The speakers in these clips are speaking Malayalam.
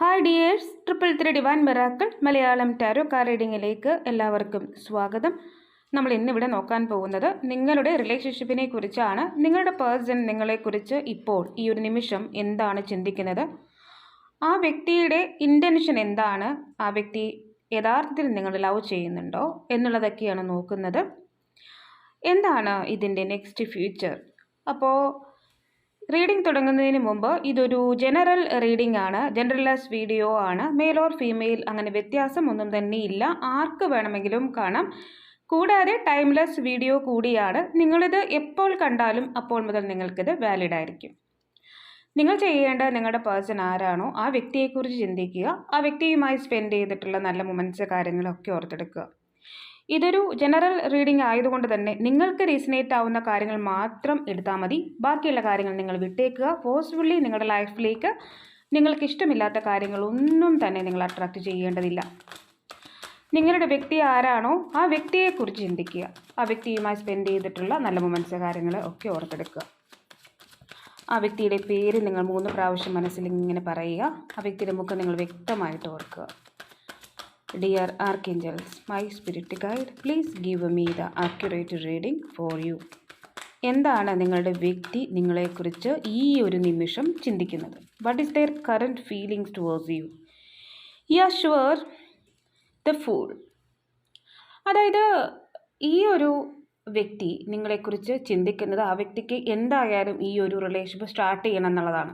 Hi dears triple three divine miracles Malayalam tarot card റീഡിങ്ങിലേക്ക് എല്ലാവർക്കും സ്വാഗതം. നമ്മൾ ഇന്നിവിടെ നോക്കാൻ പോകുന്നത് നിങ്ങളുടെ റിലേഷൻഷിപ്പിനെ കുറിച്ചാണ്. നിങ്ങളുടെ പേഴ്സൺ നിങ്ങളെക്കുറിച്ച് ഇപ്പോൾ ഈ ഒരു നിമിഷം എന്താണ് ചിന്തിക്കുന്നത്? ആ വ്യക്തിയുടെ ഇന്റൻഷൻ എന്താണ്? ആ വ്യക്തി യഥാർത്ഥത്തിൽ നിങ്ങൾ ലവ് ചെയ്യുന്നുണ്ടോ എന്നുള്ളതൊക്കെയാണ് നോക്കുന്നത്. എന്താണ് ഇതിന്റെ നെക്സ്റ്റ് ഫ്യൂച്ചർ അപ്പോൾ റീഡിംഗ് തുടങ്ങുന്നതിന് മുമ്പ് ഇതൊരു ജനറൽ റീഡിംഗ് ആണ്. ജനറലൈസ് വീഡിയോ ആണ്. മെയിൽ ഓർ ഫീമെയിൽ അങ്ങനെ വ്യത്യാസം ഒന്നും തന്നെ ഇല്ല. ആർക്ക് വേണമെങ്കിലും കാണാം. കൂടാതെ ടൈംലെസ് വീഡിയോ കൂടിയാണ്. നിങ്ങളിത് എപ്പോൾ കണ്ടാലും അപ്പോൾ മുതൽ നിങ്ങൾക്കിത് വാലിഡ് ആയിരിക്കും. നിങ്ങൾ ചെയ്യേണ്ട നിങ്ങളുടെ പേഴ്സൺ ആരാണോ ആ വ്യക്തിയെക്കുറിച്ച് ചിന്തിക്കുക. ആ വ്യക്തിയുമായി സ്പെൻഡ് ചെയ്തിട്ടുള്ള നല്ല മൊമെന്റ്സ് കാര്യങ്ങളൊക്കെ ഓർത്തെടുക്കുക. ഇതൊരു ജനറൽ റീഡിംഗ് ആയതുകൊണ്ട് തന്നെ നിങ്ങൾക്ക് റീസണേറ്റ് ആവുന്ന കാര്യങ്ങൾ മാത്രം എടുത്താൽ മതി. ബാക്കിയുള്ള കാര്യങ്ങൾ നിങ്ങൾ വിട്ടേക്കുക. ഫോഴ്സ്ഫുള്ളി നിങ്ങളുടെ ലൈഫിലേക്ക് നിങ്ങൾക്ക് ഇഷ്ടമില്ലാത്ത കാര്യങ്ങളൊന്നും തന്നെ നിങ്ങൾ അട്രാക്റ്റ് ചെയ്യേണ്ടതില്ല. നിങ്ങളുടെ വ്യക്തി ആരാണോ ആ വ്യക്തിയെക്കുറിച്ച് ചിന്തിക്കുക. ആ വ്യക്തിയുമായി സ്പെൻഡ് ചെയ്തിട്ടുള്ള നല്ല മൊമെന്റ്സ് കാര്യങ്ങൾ ഒക്കെ ഓർത്തെടുക്കുക. ആ വ്യക്തിയുടെ പേര് നിങ്ങൾ മൂന്ന് പ്രാവശ്യം മനസ്സിൽ ഇങ്ങനെ പറയുക. ആ വ്യക്തിയുടെ മുഖം നിങ്ങൾ വ്യക്തമായിട്ട് ഓർക്കുക. Dear archangels my spirit guide please give me the accurate reading for you എന്താണ് നിങ്ങളുടെ വ്യക്തി നിങ്ങളെക്കുറിച്ച് ഈ ഒരു നിമിഷം ചിന്തിക്കുന്നത്? What is their current feelings towards you yeah sure the fool അതായത് ഈ ഒരു വ്യക്തി നിങ്ങളെക്കുറിച്ച് ചിന്തിക്കുന്നത് ആ വ്യക്തിക്ക് എന്തായാലും ഈ ഒരു റിലേഷൻഷിപ്പ് സ്റ്റാർട്ട് ചെയ്യണം എന്നുള്ളതാണ്.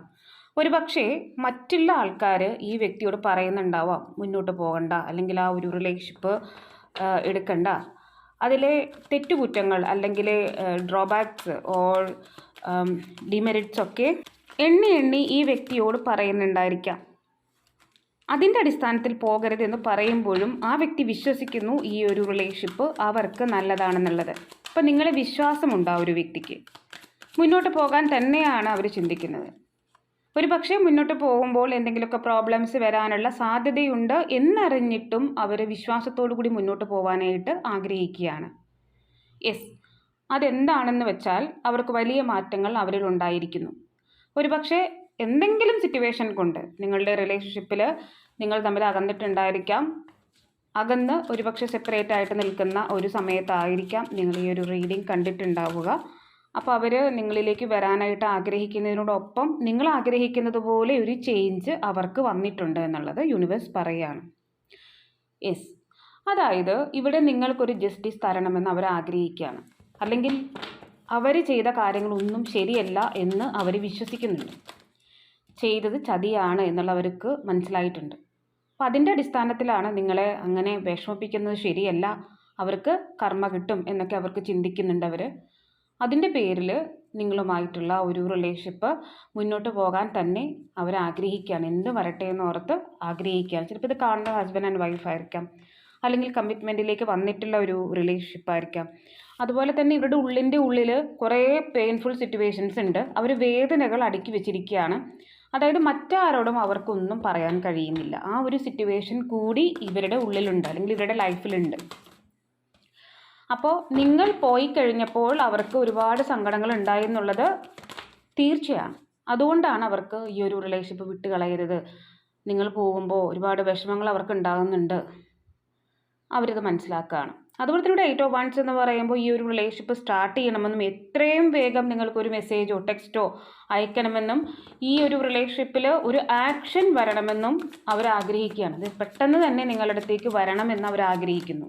ഒരു പക്ഷേ മറ്റുള്ള ആൾക്കാർ ഈ വ്യക്തിയോട് പറയുന്നുണ്ടാവാം മുന്നോട്ട് പോകണ്ട അല്ലെങ്കിൽ ആ ഒരു റിലേഷൻഷിപ്പ് എടുക്കണ്ട. അതിലെ തെറ്റുകുറ്റങ്ങൾ അല്ലെങ്കിൽ ഡ്രോബാക്സ് ഓർ ഡിമെറിറ്റ്സ് ഒക്കെ എണ്ണി എണ്ണി ഈ വ്യക്തിയോട് പറയുന്നുണ്ടായിരിക്കാം. അതിന്റെ അടിസ്ഥാനത്തിൽ പോകരുത് എന്ന് പറയുമ്പോഴും ആ വ്യക്തി വിശ്വസിക്കുന്നു ഈ ഒരു റിലേഷൻഷിപ്പ് അവർക്ക് നല്ലതാണെന്നുള്ളത്. അപ്പം നിങ്ങളെ വിശ്വാസമുണ്ട് ആ ഒരു വ്യക്തിക്ക്. മുന്നോട്ട് പോകാൻ തന്നെയാണ് അവർ ചിന്തിക്കുന്നത്. ഒരു പക്ഷേ മുന്നോട്ട് പോകുമ്പോൾ എന്തെങ്കിലുമൊക്കെ പ്രോബ്ലംസ് വരാനുള്ള സാധ്യതയുണ്ട് എന്നറിഞ്ഞിട്ടും അവർ വിശ്വാസത്തോടു കൂടി മുന്നോട്ട് പോകാനായിട്ട് ആഗ്രഹിക്കുകയാണ്. യെസ് അതെന്താണെന്ന് വെച്ചാൽ അവർക്ക് വലിയ മാറ്റങ്ങൾ അവരിൽ ഉണ്ടായിരിക്കുന്നു. ഒരു പക്ഷേ എന്തെങ്കിലും സിറ്റുവേഷൻ കൊണ്ട് നിങ്ങളുടെ റിലേഷൻഷിപ്പിൽ നിങ്ങൾ തമ്മിൽ അകന്നിട്ടുണ്ടായിരിക്കാം. അകന്ന് ഒരുപക്ഷെ സെപ്പറേറ്റ് ആയിട്ട് നിൽക്കുന്ന ഒരു സമയത്തായിരിക്കാം നിങ്ങൾ ഈ ഒരു റീഡിംഗ് കണ്ടിട്ടുണ്ടാവുക. അപ്പോൾ അവർ നിങ്ങളിലേക്ക് വരാനായിട്ട് ആഗ്രഹിക്കുന്നതിനോടൊപ്പം നിങ്ങൾ ആഗ്രഹിക്കുന്നത് പോലെ ഒരു ചേഞ്ച് അവർക്ക് വന്നിട്ടുണ്ട് എന്നുള്ളത് യൂണിവേഴ്സ് പറയുകയാണ് യെസ് അതായത് ഇവിടെ നിങ്ങൾക്കൊരു ജസ്റ്റിസ് തരണമെന്ന് അവർ ആഗ്രഹിക്കുകയാണ്. അല്ലെങ്കിൽ അവർ ചെയ്ത കാര്യങ്ങളൊന്നും ശരിയല്ല എന്ന് അവർ വിശ്വസിക്കുന്നുണ്ട്. ചെയ്തത് ചതിയാണ് എന്നുള്ളവർക്ക് മനസ്സിലായിട്ടുണ്ട്. അപ്പം അതിന്റെ അടിസ്ഥാനത്തിലാണ് നിങ്ങളെ അങ്ങനെ വിഷമിപ്പിക്കുന്നത് ശരിയല്ല. അവർക്ക് കർമ്മ കിട്ടും എന്നൊക്കെ അവർക്ക് ചിന്തിക്കുന്നുണ്ട് അവർ അതിന്റെ പേരിൽ നിങ്ങളുമായിട്ടുള്ള ഒരു റിലേഷൻഷിപ്പ് മുന്നോട്ട് പോകാൻ തന്നെ അവർ ആഗ്രഹിക്കുകയാണ് എന്ത് വരട്ടെ എന്ന് ഓർത്ത് ആഗ്രഹിക്കുകയാണ്. ചിലപ്പോൾ ഇത് കാണുന്ന ഹസ്ബൻഡ് ആൻഡ് വൈഫ് ആയിരിക്കാം. അല്ലെങ്കിൽ കമ്മിറ്റ്മെന്റിലേക്ക് വന്നിട്ടുള്ള ഒരു റിലേഷൻഷിപ്പ് ആയിരിക്കാം. അതുപോലെ തന്നെ ഇവരുടെ ഉള്ളിന്റെ ഉള്ളിൽ കുറേ പെയിൻഫുൾ സിറ്റുവേഷൻസ് ഉണ്ട്. അവർ വേദനകൾ അടുക്കി വെച്ചിരിക്കുകയാണ്. അതായത് മറ്റാരോടും അവർക്കൊന്നും പറയാൻ കഴിയുന്നില്ല. ആ ഒരു സിറ്റുവേഷൻ കൂടി ഇവരുടെ ഉള്ളിലുണ്ട്. അല്ലെങ്കിൽ ഇവരുടെ ലൈഫിലുണ്ട് അപ്പോൾ നിങ്ങൾ പോയി കഴിഞ്ഞപ്പോൾ അവർക്ക് ഒരുപാട് സങ്കടങ്ങൾ ഉണ്ടായി എന്നുള്ളത് തീർച്ചയാണ്. അതുകൊണ്ടാണ് അവർക്ക് ഈ ഒരു റിലേഷൻഷിപ്പ് വിട്ട് കളയരുത്. നിങ്ങൾ പോകുമ്പോൾ ഒരുപാട് വിഷമങ്ങൾ അവർക്ക് ഉണ്ടാകുന്നുണ്ട്. അവരത് മനസ്സിലാക്കുകയാണ്. അതുപോലെ തന്നെ ഡേറ്റ് ഓഫ് വൺസ് എന്ന് പറയുമ്പോൾ ഈ ഒരു റിലേഷൻഷിപ്പ് സ്റ്റാർട്ട് ചെയ്യണമെന്നും എത്രയും വേഗം നിങ്ങൾക്കൊരു മെസ്സേജോ ടെക്സ്റ്റോ അയക്കണമെന്നും ഈ ഒരു റിലേഷൻഷിപ്പിൽ ഒരു ആക്ഷൻ വരണമെന്നും അവർ ആഗ്രഹിക്കുകയാണ്. പെട്ടെന്ന് തന്നെ നിങ്ങളുടെ അടുത്തേക്ക് വരണമെന്ന് അവർ ആഗ്രഹിക്കുന്നു.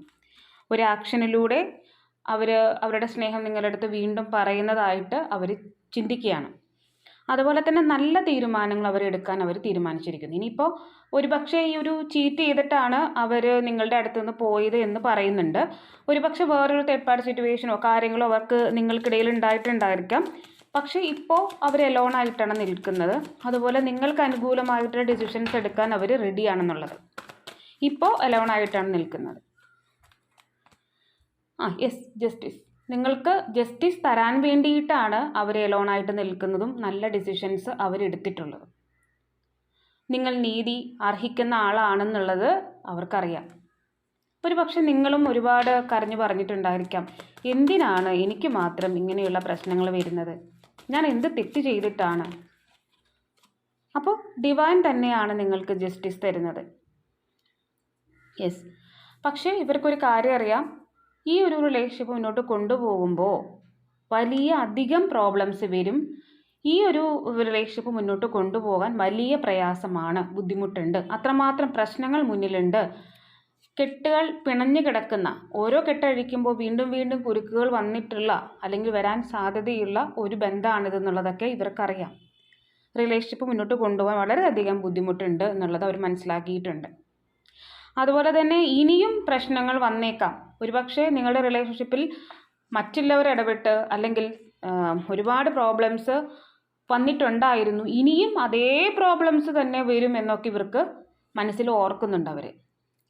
ഒരു ആക്ഷനിലൂടെ അവർ അവരുടെ സ്നേഹം നിങ്ങളുടെ അടുത്ത് വീണ്ടും പറയുന്നതായിട്ട് അവർ ചിന്തിക്കുകയാണ്. അതുപോലെ തന്നെ നല്ല തീരുമാനങ്ങൾ അവർ എടുക്കാൻ അവർ തീരുമാനിച്ചിരിക്കുന്നു. ഇനിയിപ്പോൾ ഒരുപക്ഷെ ഈ ഒരു ചീറ്റ് ചെയ്തിട്ടാണ് അവർ നിങ്ങളുടെ അടുത്ത് നിന്ന് പോയത് എന്ന് പറയുന്നുണ്ട്. ഒരുപക്ഷെ വേറൊരു തേർഡ് സിറ്റുവേഷനോ കാര്യങ്ങളോ അവർക്ക് നിങ്ങൾക്കിടയിൽ ഉണ്ടായിട്ടുണ്ടായിരിക്കാം. പക്ഷേ ഇപ്പോൾ അവർ എലോണായിട്ടാണ് നിൽക്കുന്നത്. അതുപോലെ നിങ്ങൾക്ക് അനുകൂലമായിട്ടുള്ള ഡിസിഷൻസ് എടുക്കാൻ അവർ റെഡിയാണെന്നുള്ളത് ഇപ്പോൾ എലോണായിട്ടാണ് നിൽക്കുന്നത്. ആ യെസ് ജസ്റ്റിസ് നിങ്ങൾക്ക് ജസ്റ്റിസ് തരാൻ വേണ്ടിയിട്ടാണ് അവർ എലോണായിട്ട് നിൽക്കുന്നതും നല്ല ഡിസിഷൻസ് അവരെടുത്തിട്ടുള്ളതും നിങ്ങൾ നീതി അർഹിക്കുന്ന ആളാണെന്നുള്ളത് അവർക്കറിയാം. ഒരു പക്ഷെ നിങ്ങളും ഒരുപാട് കരഞ്ഞു പറഞ്ഞിട്ടുണ്ടായിരിക്കാം. എന്തിനാണ് എനിക്ക് മാത്രം ഇങ്ങനെയുള്ള പ്രശ്നങ്ങൾ വരുന്നത്? ഞാൻ എന്ത് തെറ്റ് ചെയ്തിട്ടാണ്? അപ്പോൾ ഡിവൈൻ തന്നെയാണ് നിങ്ങൾക്ക് ജസ്റ്റിസ് തരുന്നത്. യെസ് പക്ഷേ ഇവർക്കൊരു കാര്യം അറിയാം. ഈ ഒരു റിലേഷൻഷിപ്പ് മുന്നോട്ട് കൊണ്ടുപോകുമ്പോൾ വലിയ അധികം പ്രോബ്ലംസ് വരും. ഈ ഒരു റിലേഷൻഷിപ്പ് മുന്നോട്ട് കൊണ്ടുപോകാൻ വലിയ പ്രയാസമാണ് ബുദ്ധിമുട്ടുണ്ട്. അത്രമാത്രം പ്രശ്നങ്ങൾ മുന്നിലുണ്ട്. കെട്ടുകൾ പിണഞ്ഞു കിടക്കുന്ന ഓരോ കെട്ടഴിക്കുമ്പോൾ വീണ്ടും വീണ്ടും കുരുക്കുകൾ വന്നിട്ടുള്ള അല്ലെങ്കിൽ വരാൻ സാധ്യതയുള്ള ഒരു ബന്ധമാണിതെന്നുള്ളതൊക്കെ ഇവർക്കറിയാം. റിലേഷൻഷിപ്പ് മുന്നോട്ട് കൊണ്ടുപോകാൻ വളരെയധികം ബുദ്ധിമുട്ടുണ്ട് എന്നുള്ളത് അവർ മനസ്സിലാക്കിയിട്ടുണ്ട്. അതുപോലെ തന്നെ ഇനിയും പ്രശ്നങ്ങൾ വന്നേക്കാം. ഒരുപക്ഷെ നിങ്ങളുടെ റിലേഷൻഷിപ്പിൽ മറ്റുള്ളവർ ഇടപെട്ട് അല്ലെങ്കിൽ ഒരുപാട് പ്രോബ്ലംസ് വന്നിട്ടുണ്ടായിരുന്നു. ഇനിയും അതേ പ്രോബ്ലംസ് തന്നെ വരും എന്നൊക്കെ ഇവർക്ക് മനസ്സിൽ ഓർക്കുന്നുണ്ട് അവർ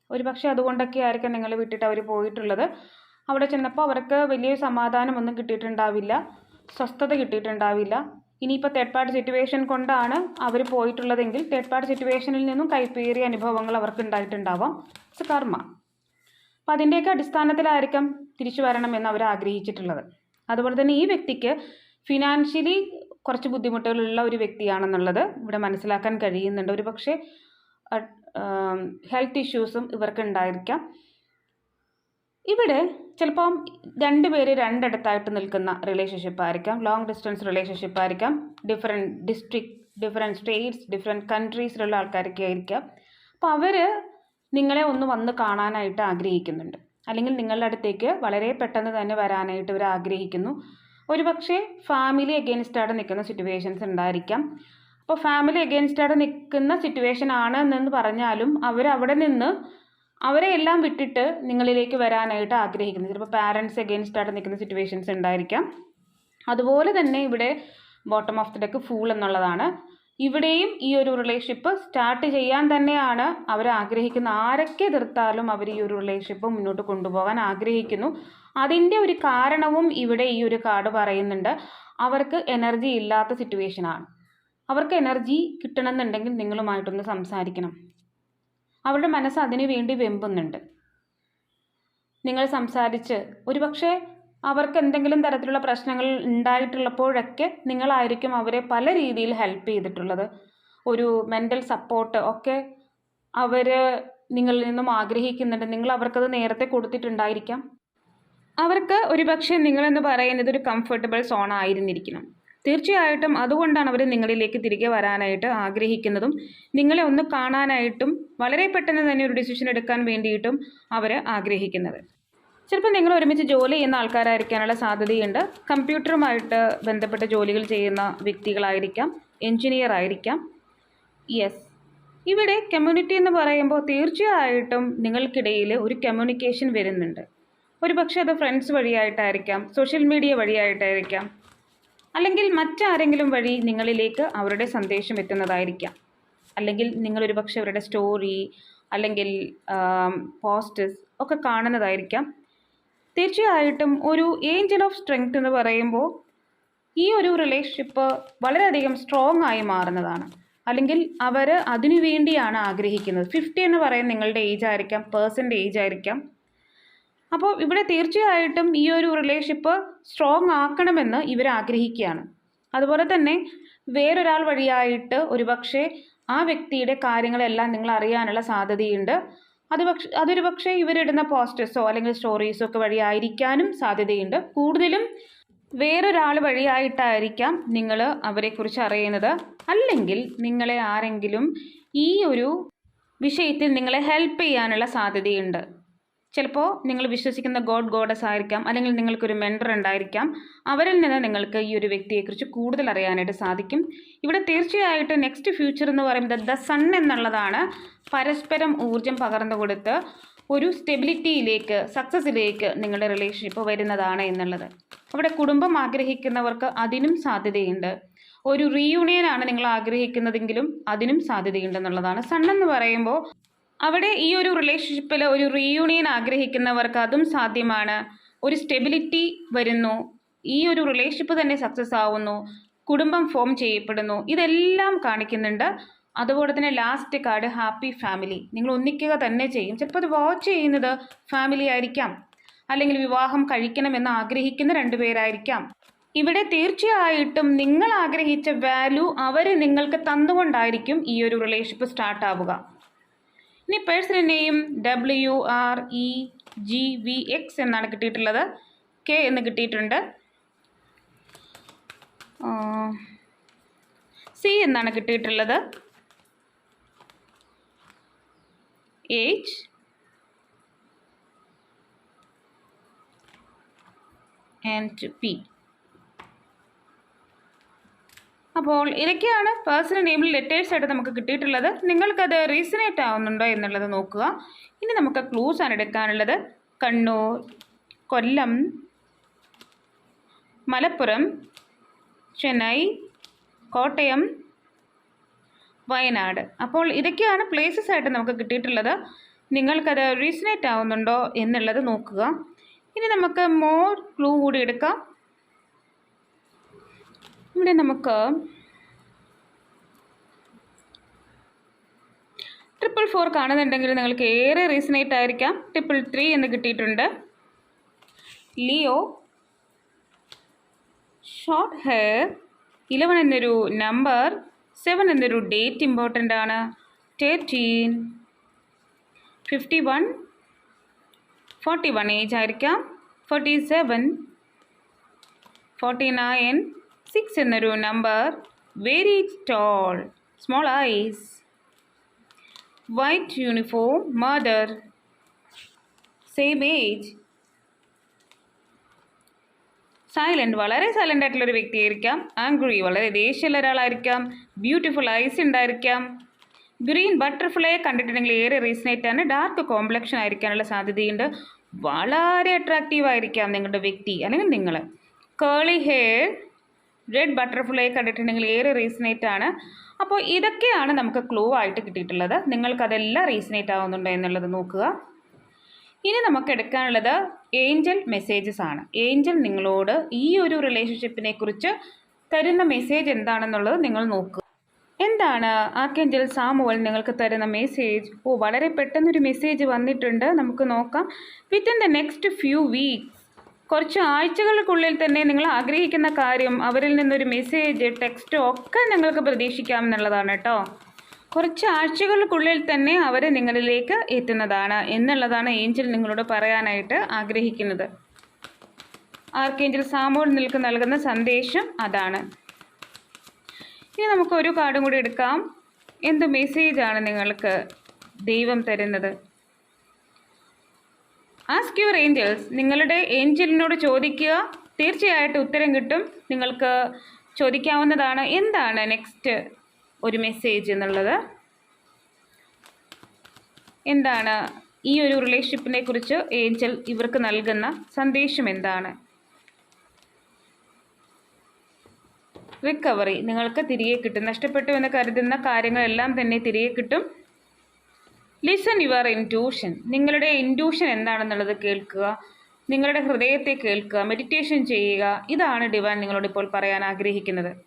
ഒരുപക്ഷെ അതുകൊണ്ടൊക്കെ ആയിരിക്കും നിങ്ങൾ വിട്ടിട്ട് അവർ പോയിട്ടുള്ളത്. അവിടെ ചെന്നപ്പോൾ അവർക്ക് വലിയ സമാധാനമൊന്നും കിട്ടിയിട്ടുണ്ടാവില്ല. സ്വസ്ഥത കിട്ടിയിട്ടുണ്ടാവില്ല. ഇനിയിപ്പോൾ തേർഡ് പാർട്ടി സിറ്റുവേഷൻ കൊണ്ടാണ് അവർ പോയിട്ടുള്ളതെങ്കിൽ തേർഡ് പാർട്ടി സിറ്റുവേഷനിൽ നിന്നും കൈപ്പേറിയ അനുഭവങ്ങൾ അവർക്ക് ഉണ്ടായിട്ടുണ്ടാവാം ഇറ്റ്സ് കർമ്മ അപ്പം അതിന്റെയൊക്കെ അടിസ്ഥാനത്തിലായിരിക്കും തിരിച്ചു വരണമെന്ന് അവർ ആഗ്രഹിച്ചിട്ടുള്ളത്. അതുപോലെ തന്നെ ഈ വ്യക്തിക്ക് ഫിനാൻഷ്യലി കുറച്ച് ബുദ്ധിമുട്ടുകളുള്ള ഒരു വ്യക്തിയാണെന്നുള്ളത് ഇവിടെ മനസ്സിലാക്കാൻ കഴിയുന്നുണ്ട്. ഒരു പക്ഷേ ഹെൽത്ത് ഇഷ്യൂസും ഇവർക്ക് ഉണ്ടായിരിക്കാം. ഇവിടെ ചിലപ്പം രണ്ടുപേര് രണ്ടിടത്തായിട്ട് നിൽക്കുന്ന റിലേഷൻഷിപ്പ് ആയിരിക്കാം. ലോങ് ഡിസ്റ്റൻസ് റിലേഷൻഷിപ്പ് ആയിരിക്കാം. Different district different states different കൺട്രീസിലുള്ള ആൾക്കാരൊക്കെ ആയിരിക്കാം. അപ്പോൾ അവർ നിങ്ങളെ ഒന്ന് വന്ന് കാണാനായിട്ട് ആഗ്രഹിക്കുന്നുണ്ട്. അല്ലെങ്കിൽ നിങ്ങളുടെ അടുത്തേക്ക് വളരെ പെട്ടെന്ന് തന്നെ വരാനായിട്ട് ഇവർ ആഗ്രഹിക്കുന്നു. ഒരുപക്ഷെ ഫാമിലി അഗെയിൻസ്റ്റായിട്ട് നിൽക്കുന്ന സിറ്റുവേഷൻസ് ഉണ്ടായിരിക്കാം. അപ്പോൾ ഫാമിലി അഗെയിൻസ്റ്റായിട്ട് നിൽക്കുന്ന സിറ്റുവേഷൻ ആണ് എന്ന് പറഞ്ഞാലും അവർ അവിടെ നിന്ന് അവരെ എല്ലാം വിട്ടിട്ട് നിങ്ങളിലേക്ക് വരാനായിട്ട് ആഗ്രഹിക്കുന്നു. ചിലപ്പോൾ പാരൻസ് അഗെയിൻസ്റ്റായിട്ട് നിൽക്കുന്ന സിറ്റുവേഷൻസ് ഉണ്ടായിരിക്കാം. അതുപോലെ തന്നെ ഇവിടെ bottom of the deck fool എന്നുള്ളതാണ്. ഇവിടെയും ഈ ഒരു റിലേഷൻഷിപ്പ് സ്റ്റാർട്ട് ചെയ്യാൻ തന്നെയാണ് അവർ ആഗ്രഹിക്കുന്ന ആരൊക്കെ എതിർത്താലും അവർ ഈ ഒരു റിലേഷൻഷിപ്പ് മുന്നോട്ട് കൊണ്ടുപോകാൻ ആഗ്രഹിക്കുന്നു. അതിന്റെ ഒരു കാരണവും ഇവിടെ ഈ ഒരു കാർഡ് പറയുന്നുണ്ട്. അവർക്ക് എനർജി ഇല്ലാത്ത സിറ്റുവേഷനാണ് അവർക്ക് എനർജി കിട്ടണമെന്നുണ്ടെങ്കിൽ നിങ്ങളുമായിട്ടൊന്ന് സംസാരിക്കണം. അവരുടെ മനസ്സ് അതിനു വേണ്ടി വെമ്പുന്നുണ്ട്. നിങ്ങൾ സംസാരിച്ച് ഒരുപക്ഷെ അവർക്ക് എന്തെങ്കിലും തരത്തിലുള്ള പ്രശ്നങ്ങൾ ഉണ്ടായിട്ടുള്ളപ്പോഴൊക്കെ നിങ്ങളായിരിക്കും അവരെ പല രീതിയിൽ ഹെൽപ്പ് ചെയ്തിട്ടുള്ളത്. ഒരു മെന്റൽ സപ്പോർട്ട് ഒക്കെ അവർ നിങ്ങളിൽ നിന്നും ആഗ്രഹിക്കുന്നുണ്ട്. നിങ്ങൾ അവർക്കത് നേരത്തെ കൊടുത്തിട്ടുണ്ടായിരിക്കാം. അവർക്ക് ഒരുപക്ഷെ നിങ്ങളെന്ന് പറയുന്നത് ഒരു കംഫർട്ടബിൾ സോൺ ആയിരുന്നിരിക്കണം. തീർച്ചയായിട്ടും അതുകൊണ്ടാണ് അവർ നിങ്ങളിലേക്ക് തിരികെ വരാനായിട്ട് ആഗ്രഹിക്കുന്നതും നിങ്ങളെ ഒന്ന് കാണാനായിട്ടും വളരെ പെട്ടെന്ന് തന്നെ ഒരു ഡിസിഷൻ എടുക്കാൻ വേണ്ടിയിട്ടും അവർ ആഗ്രഹിക്കുന്നത്. ചിലപ്പോൾ നിങ്ങൾ ഒരുമിച്ച് ജോലി ചെയ്യുന്ന ആൾക്കാരായിരിക്കാനുള്ള സാധ്യതയുണ്ട്. കമ്പ്യൂട്ടറുമായിട്ട് ബന്ധപ്പെട്ട ജോലികൾ ചെയ്യുന്ന വ്യക്തികളായിരിക്കാം. എൻജിനീയർ ആയിരിക്കാം. യെസ്. ഇവിടെ കമ്മ്യൂണിറ്റി എന്ന് പറയുമ്പോൾ തീർച്ചയായിട്ടും നിങ്ങൾക്കിടയിൽ ഒരു കമ്മ്യൂണിക്കേഷൻ വരുന്നുണ്ട്. ഒരു പക്ഷേ അത് ഫ്രണ്ട്സ് വഴിയായിട്ടായിരിക്കാം സോഷ്യൽ മീഡിയ വഴിയായിട്ടായിരിക്കാം അല്ലെങ്കിൽ മറ്റാരെങ്കിലും വഴി നിങ്ങളിലേക്ക് അവരുടെ സന്ദേശം എത്തുന്നതായിരിക്കാം. അല്ലെങ്കിൽ നിങ്ങളൊരു പക്ഷേ അവരുടെ സ്റ്റോറി അല്ലെങ്കിൽ പോസ്റ്റസ് ഒക്കെ കാണുന്നതായിരിക്കാം. തീർച്ചയായിട്ടും ഒരു ഏഞ്ചൽ ഓഫ് സ്ട്രെങ്ത് എന്ന് പറയുമ്പോൾ ഈ ഒരു റിലേഷൻഷിപ്പ് വളരെയധികം സ്ട്രോങ് ആയി മാറുന്നതാണ്. അല്ലെങ്കിൽ അവർ അതിനു വേണ്ടിയാണ് ആഗ്രഹിക്കുന്നത്. ഫിഫ്റ്റി എന്ന് പറയുന്നത് നിങ്ങളുടെ ഏജ് ആയിരിക്കാം പേഴ്സന്റെ ഏജ് ആയിരിക്കാം. അപ്പോൾ ഇവിടെ തീർച്ചയായിട്ടും ഈ ഒരു റിലേഷൻഷിപ്പ് സ്ട്രോങ് ആക്കണമെന്ന് ഇവർ ആഗ്രഹിക്കുകയാണ്. അതുപോലെ തന്നെ വേറൊരാൾ വഴിയായിട്ട് ഒരുപക്ഷെ ആ വ്യക്തിയുടെ കാര്യങ്ങളെല്ലാം നിങ്ങൾ അറിയാനുള്ള സാധ്യതയുണ്ട്. അത് പക്ഷെ അതൊരു പക്ഷേ ഇവരിടുന്ന പോസ്റ്റേഴ്സോ അല്ലെങ്കിൽ സ്റ്റോറീസോ ഒക്കെ വഴിയായിരിക്കാനും സാധ്യതയുണ്ട്. കൂടുതലും വേറൊരാൾ വഴിയായിട്ടായിരിക്കാം നിങ്ങൾ അവരെക്കുറിച്ച് അറിയുന്നത്. അല്ലെങ്കിൽ നിങ്ങളെ ആരെങ്കിലും ഈ ഒരു വിഷയത്തിൽ നിങ്ങളെ ഹെൽപ്പ് ചെയ്യാനുള്ള സാധ്യതയുണ്ട്. ചിലപ്പോൾ നിങ്ങൾ വിശ്വസിക്കുന്ന ഗോഡ് ഗോഡസ് ആയിരിക്കാം അല്ലെങ്കിൽ നിങ്ങൾക്കൊരു മെന്റർ ഉണ്ടായിരിക്കാം. അവരിൽ നിന്ന് നിങ്ങൾക്ക് ഈ ഒരു വ്യക്തിയെക്കുറിച്ച് കൂടുതൽ അറിയാനായിട്ട് സാധിക്കും. ഇവിടെ തീർച്ചയായിട്ടും നെക്സ്റ്റ് ഫ്യൂച്ചർ എന്ന് പറയുന്നത് ദ സൺ എന്നുള്ളതാണ്. പരസ്പരം ഊർജം പകർന്നു കൊടുത്ത് ഒരു സ്റ്റെബിലിറ്റിയിലേക്ക് സക്സസ്സിലേക്ക് നിങ്ങളുടെ റിലേഷൻഷിപ്പ് വരുന്നതാണ് എന്നുള്ളത്. അവിടെ കുടുംബം ആഗ്രഹിക്കുന്നവർക്ക് അതിനും സാധ്യതയുണ്ട്. ഒരു റീയൂണിയൻ ആണ് നിങ്ങൾ ആഗ്രഹിക്കുന്നതെങ്കിലും അതിനും സാധ്യതയുണ്ടെന്നുള്ളതാണ് സൺ എന്ന് പറയുമ്പോൾ അവിടെ ഈ ഒരു റിലേഷൻഷിപ്പിൽ ഒരു റീയൂണിയൻ ആഗ്രഹിക്കുന്നവർക്ക് അതും സാധ്യമാണ്. ഒരു സ്റ്റെബിലിറ്റി വരുന്നു. ഈ ഒരു റിലേഷൻഷിപ്പ് തന്നെ സക്സസ് ആവുന്നു. കുടുംബം ഫോം ചെയ്യപ്പെടുന്നു. ഇതെല്ലാം കാണിക്കുന്നുണ്ട്. അതുപോലെ തന്നെ ലാസ്റ്റ് കാർഡ് ഹാപ്പി ഫാമിലി നിങ്ങൾ ഒന്നിക്കുക തന്നെ ചെയ്യും. ചിലപ്പോൾ അത് വാച്ച് ചെയ്യുന്നത് ഫാമിലി ആയിരിക്കാം. അല്ലെങ്കിൽ വിവാഹം കഴിക്കണമെന്ന് ആഗ്രഹിക്കുന്ന രണ്ടുപേരായിരിക്കാം ഇവിടെ തീർച്ചയായിട്ടും നിങ്ങൾ ആഗ്രഹിച്ച വാല്യൂ അവർ നിങ്ങൾക്ക് തന്നുകൊണ്ടായിരിക്കും ഈ ഒരു റിലേഷൻഷിപ്പ് സ്റ്റാർട്ട് ആവുക. ഇനി personal name W R E G V X എന്നാണ് കിട്ടിയിട്ടുള്ളത്. കെ എന്ന് കിട്ടിയിട്ടുണ്ട്. സി എന്നാണ് കിട്ടിയിട്ടുള്ളത്. ഏജ് and P അപ്പോൾ ഇതൊക്കെയാണ് പേഴ്സണൽ നെയിമിൽ ലെറ്റേഴ്സ് ആയിട്ട് നമുക്ക് കിട്ടിയിട്ടുള്ളത്. നിങ്ങൾക്കത് റീസണേറ്റ് ആവുന്നുണ്ടോ എന്നുള്ളത് നോക്കുക. ഇനി നമുക്ക് ക്ലൂസ് ആണ് എടുക്കാനുള്ളത്. കണ്ണൂർ കൊല്ലം മലപ്പുറം ചെന്നൈ കോട്ടയം വയനാട്. അപ്പോൾ ഇതൊക്കെയാണ് പ്ലേസസ് ആയിട്ട് നമുക്ക് കിട്ടിയിട്ടുള്ളത്. നിങ്ങൾക്കത് റീസണേറ്റ് ആവുന്നുണ്ടോ എന്നുള്ളത് നോക്കുക. ഇനി നമുക്ക് മോർ ക്ലൂ കൂടി എടുക്കാം. ഇവിടെ നമുക്ക് ട്രിപ്പിൾ ഫോർ കാണുന്നുണ്ടെങ്കിൽ നിങ്ങൾക്ക് ഏറെ റീസണേറ്റ് ആയിരിക്കാം. ട്രിപ്പിൾ ത്രീ എന്ന് കിട്ടിയിട്ടുണ്ട്. ലിയോ ഷോർട്ട് ഹെയർ ഇലവൻ എന്നൊരു നമ്പർ സെവൻ എന്നൊരു ഡേറ്റ് ഇമ്പോർട്ടന്റ് ആണ്. Thirteen fifty one forty one age ആയിരിക്കാം. Forty seven forty nine six എന്നൊരു number very tall small eyes white uniform mother same age silent വളരെ സൈലന്റ് ആയിട്ടുള്ളൊരു വ്യക്തിയായിരിക്കാം. ആംഗ്രി വളരെ ദേഷ്യമുള്ള ഒരാളായിരിക്കാം. ബ്യൂട്ടിഫുൾ ഐസ് ഉണ്ടായിരിക്കാം. ഗ്രീൻ ബട്ടർഫ്ലൈ കണ്ടിട്ടുണ്ടെങ്കിൽ ഏറെ റീസണേറ്റ് ആണ്. ഡാർക്ക് കോംപ്ലക്ഷൻ ആയിരിക്കാനുള്ള സാധ്യതയുണ്ട്. വളരെ അട്രാക്റ്റീവ് ആയിരിക്കാം നിങ്ങളുടെ വ്യക്തി അല്ലെങ്കിൽ നിങ്ങൾ കേളി ഹെയർ റെഡ് ബട്ടർഫ്ലൈ കണ്ടിട്ടുണ്ടെങ്കിൽ ഏറെ റീസണേറ്റ് ആണ്. അപ്പോൾ ഇതൊക്കെയാണ് നമുക്ക് ക്ലൂ ആയിട്ട് കിട്ടിയിട്ടുള്ളത്. നിങ്ങൾക്കതെല്ലാം റീസണേറ്റ് ആവുന്നുണ്ടോ എന്നുള്ളത് നോക്കുക. ഇനി നമുക്ക് എടുക്കാനുള്ളത് ഏഞ്ചൽ മെസ്സേജസ് ആണ്. ഏഞ്ചൽ നിങ്ങളോട് ഈ ഒരു റിലേഷൻഷിപ്പിനെ കുറിച്ച് തരുന്ന മെസ്സേജ് എന്താണെന്നുള്ളത് നിങ്ങൾ നോക്കുക എന്താണ് ആർക്കേഞ്ചൽ സാമുവൽ നിങ്ങൾക്ക് തരുന്ന മെസ്സേജ് ഓ വളരെ പെട്ടെന്നൊരു മെസ്സേജ് വന്നിട്ടുണ്ട്. നമുക്ക് നോക്കാം. Within the next few weeks കുറച്ച് ആഴ്ചകൾക്കുള്ളിൽ തന്നെ നിങ്ങൾ ആഗ്രഹിക്കുന്ന കാര്യം അവരിൽ നിന്നൊരു മെസ്സേജ് ടെക്സ്റ്റോ ഒക്കെ നിങ്ങൾക്ക് പ്രതീക്ഷിക്കാം എന്നുള്ളതാണ് കേട്ടോ. കുറച്ച് ആഴ്ചകൾക്കുള്ളിൽ തന്നെ അവർ നിങ്ങളിലേക്ക് എത്തുന്നതാണ് എന്നുള്ളതാണ് ഏഞ്ചൽ നിങ്ങളോട് പറയാനായിട്ട് ആഗ്രഹിക്കുന്നത്. ആർക്കേഞ്ചൽ സാമോൾ നിൽക്ക് നൽകുന്ന സന്ദേശം അതാണ്. ഇനി നമുക്ക് ഒരു കാർഡും കൂടി എടുക്കാം. എന്ത് മെസ്സേജാണ് നിങ്ങൾക്ക് ദൈവം തരുന്നത്? ആസ്ക് യുവർ ഏഞ്ചൽസ് നിങ്ങളുടെ ഏഞ്ചലിനോട് ചോദിക്കുക. തീർച്ചയായിട്ടും ഉത്തരം കിട്ടും. നിങ്ങൾക്ക് ചോദിക്കാവുന്നതാണ്. എന്താണ് നെക്സ്റ്റ് ഒരു മെസ്സേജ് എന്നുള്ളത്. എന്താണ്? ഈ ഒരു റിലേഷൻഷിപ്പിനെ കുറിച്ച് ഏഞ്ചൽ ഇവർക്ക് നൽകുന്ന സന്ദേശം എന്താണ്? റിക്കവറി നിങ്ങൾക്ക് തിരികെ കിട്ടും. നഷ്ടപ്പെട്ടു എന്ന് കരുതുന്ന കാര്യങ്ങളെല്ലാം തന്നെ തിരികെ കിട്ടും. ലിസൺ യുവർ ഇന്റ്യൂഷൻ നിങ്ങളുടെ ഇന്റ്യൂഷൻ എന്താണെന്നുള്ളത് കേൾക്കുക. നിങ്ങളുടെ ഹൃദയത്തെ കേൾക്കുക. മെഡിറ്റേഷൻ ചെയ്യുക. ഇതാണ് ഡിവാൻ നിങ്ങളോട് ഇപ്പോൾ പറയാൻ ആഗ്രഹിക്കുന്നത്.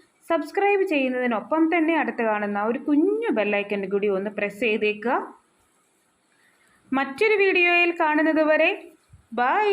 സബ്സ്ക്രൈബ് ചെയ്യുന്നതിനൊപ്പം തന്നെ അടുത്ത് കാണുന്ന ഒരു കുഞ്ഞു ബെല്ലൈക്കന്റെ കൂടി ഒന്ന് പ്രസ് ചെയ്തേക്കുക. മറ്റൊരു വീഡിയോയിൽ കാണുന്നതുവരെ ബൈ